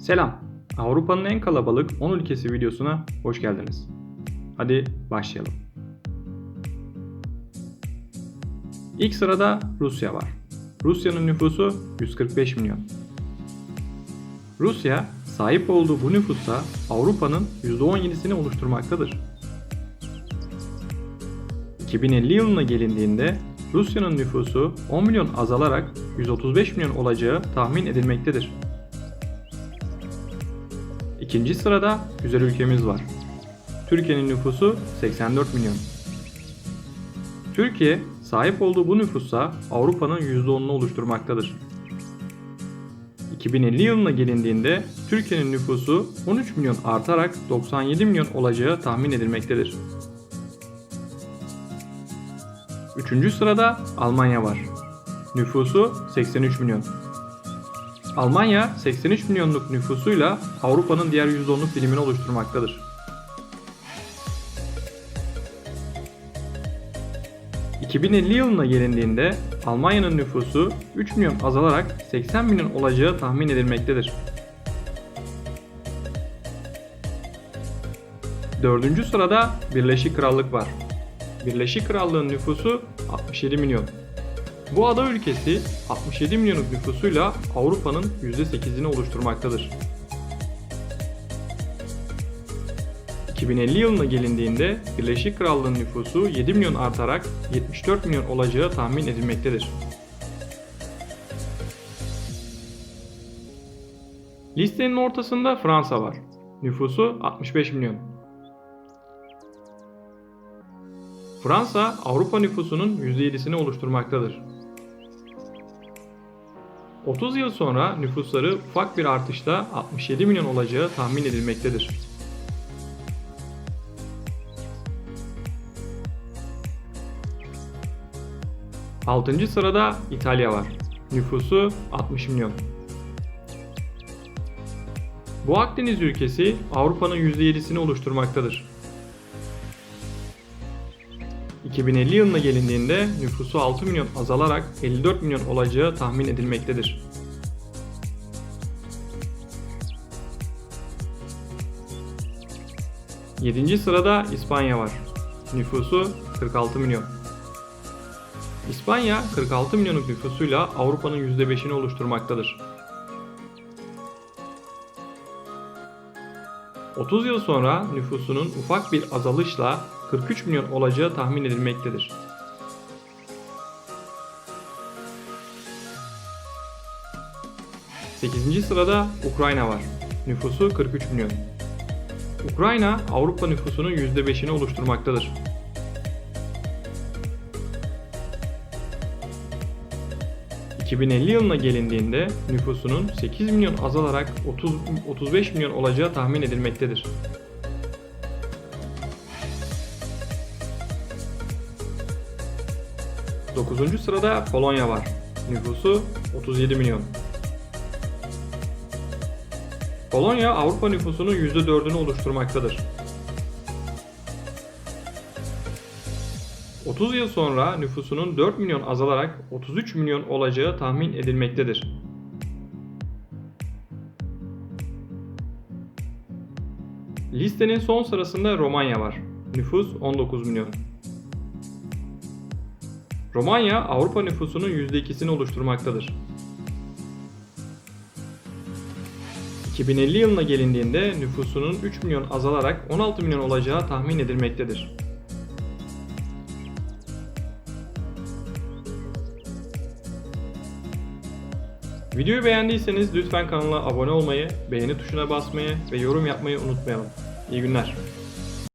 Selam. Avrupa'nın en kalabalık 10 ülkesi videosuna hoş geldiniz. Hadi başlayalım. İlk sırada Rusya var. Rusya'nın nüfusu 145 milyon. Rusya sahip olduğu bu nüfusa Avrupa'nın %17'sini oluşturmaktadır. 2050 yılına gelindiğinde Rusya'nın nüfusu 10 milyon azalarak 135 milyon olacağı tahmin edilmektedir. İkinci sırada güzel ülkemiz var. Türkiye'nin nüfusu 84 milyon. Türkiye sahip olduğu bu nüfusa Avrupa'nın %10'unu oluşturmaktadır. 2050 yılına gelindiğinde Türkiye'nin nüfusu 13 milyon artarak 97 milyon olacağı tahmin edilmektedir. Üçüncü sırada Almanya var. Nüfusu 83 milyon. Almanya 83 milyonluk nüfusuyla Avrupa'nın diğer %10'luk dilimini oluşturmaktadır. ...2050 yılına gelindiğinde Almanya'nın nüfusu 3 milyon azalarak 80 milyon olacağı tahmin edilmektedir. Dördüncü sırada Birleşik Krallık var. Birleşik Krallığın nüfusu 67 milyon. Bu ada ülkesi 67 milyonluk nüfusuyla Avrupa'nın %8'ini oluşturmaktadır. 2050 yılına gelindiğinde Birleşik Krallığın nüfusu 7 milyon artarak 74 milyon olacağı tahmin edilmektedir. Listenin ortasında Fransa var. Nüfusu 65 milyon. Fransa, Avrupa nüfusunun %7'sini oluşturmaktadır. 30 yıl sonra nüfusları ufak bir artışla 67 milyon olacağı tahmin edilmektedir. Altıncı sırada İtalya var. Nüfusu 60 milyon. Bu Akdeniz ülkesi Avrupa'nın %7'sini oluşturmaktadır. 2050 yılına gelindiğinde nüfusu 6 milyon azalarak 54 milyon olacağı tahmin edilmektedir. Yedinci sırada İspanya var. Nüfusu 46 milyon. İspanya 46 milyonluk nüfusuyla Avrupa'nın %5'ini oluşturmaktadır. 30 yıl sonra nüfusunun ufak bir azalışla 43 milyon olacağı tahmin edilmektedir. Sekizinci sırada Ukrayna var. Nüfusu 43 milyon. Ukrayna Avrupa nüfusunun %5'ini oluşturmaktadır. ...2050 yılına gelindiğinde nüfusunun 8 milyon azalarak 30, 35 milyon olacağı tahmin edilmektedir. Dokuzuncu sırada Polonya var. Nüfusu 37 milyon. Polonya Avrupa nüfusunun %4'ünü oluşturmaktadır. 30 yıl sonra nüfusunun 4 milyon azalarak 33 milyon olacağı tahmin edilmektedir. Listenin son sırasında Romanya var. Nüfus 19 milyon. Romanya Avrupa nüfusunun %2'sini oluşturmaktadır. 2050 yılına gelindiğinde nüfusunun 3 milyon azalarak 16 milyon olacağı tahmin edilmektedir. Videoyu beğendiyseniz lütfen kanala abone olmayı, beğeni tuşuna basmayı ve yorum yapmayı unutmayalım. İyi günler.